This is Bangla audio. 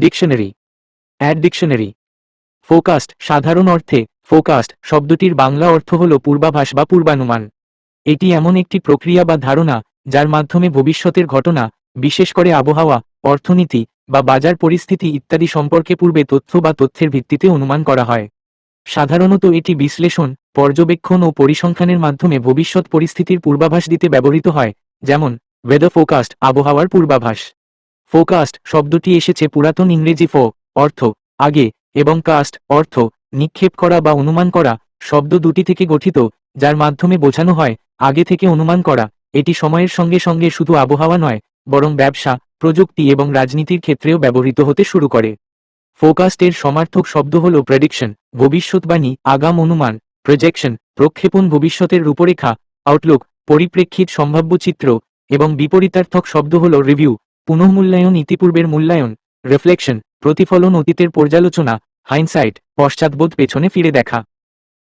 ডিকশনারি। Add dictionary. ফোকাস্ট সাধারণ অর্থে, ফোকাস্ট শব্দটির বাংলা অর্থ হল পূর্বাভাস বা পূর্বানুমান। এটি এমন একটি প্রক্রিয়া বা ধারণা, যার মাধ্যমে ভবিষ্যতের ঘটনা, বিশেষ করে আবহাওয়া, অর্থনীতি বা বাজার পরিস্থিতি ইত্যাদি সম্পর্কে পূর্বে তথ্য বা তথ্যের ভিত্তিতে অনুমান করা হয়। সাধারণত এটি বিশ্লেষণ, পর্যবেক্ষণ ও পরিসংখ্যানের মাধ্যমে ভবিষ্যৎ পরিস্থিতির পূর্বাভাস দিতে ব্যবহৃত হয়, যেমন ওয়েদার ফোকাস্ট আবহাওয়ার পূর্বাভাস। ফোকাস্ট শব্দটি এসেছে পুরাতন ইংরেজি ফো, অর্থ, আগে, এবং কাস্ট, অর্থ, নিক্ষেপ করা বা অনুমান করা, শব্দ দুটি থেকে গঠিত, যার মাধ্যমে বোঝানো হয়, আগে থেকে অনুমান করা, এটি সময়ের সঙ্গে সঙ্গে শুধু আবহাওয়া নয়, বরং ব্যবসা, প্রযুক্তি এবং রাজনীতির ক্ষেত্রেও ব্যবহৃত হতে শুরু করে। ফোকাস্টের সমার্থক শব্দ হল প্রেডিকশন ভবিষ্যৎবাণী, আগাম অনুমান প্রজেকশন প্রক্ষেপণ ভবিষ্যতের রূপরেখা আউটলুক পরিপ্রেক্ষিত সম্ভাব্য চিত্র, এবং বিপরীতার্থক শব্দ হল রিভিউ পুনঃমূল্যায়ন ইতিপূর্বের মূল্যায়ন রিফ্লেকশন প্রতিফলন অতীতের পর্যালোচনা হাইনসাইট পশ্চাৎবোধ পেছনে ফিরে দেখা।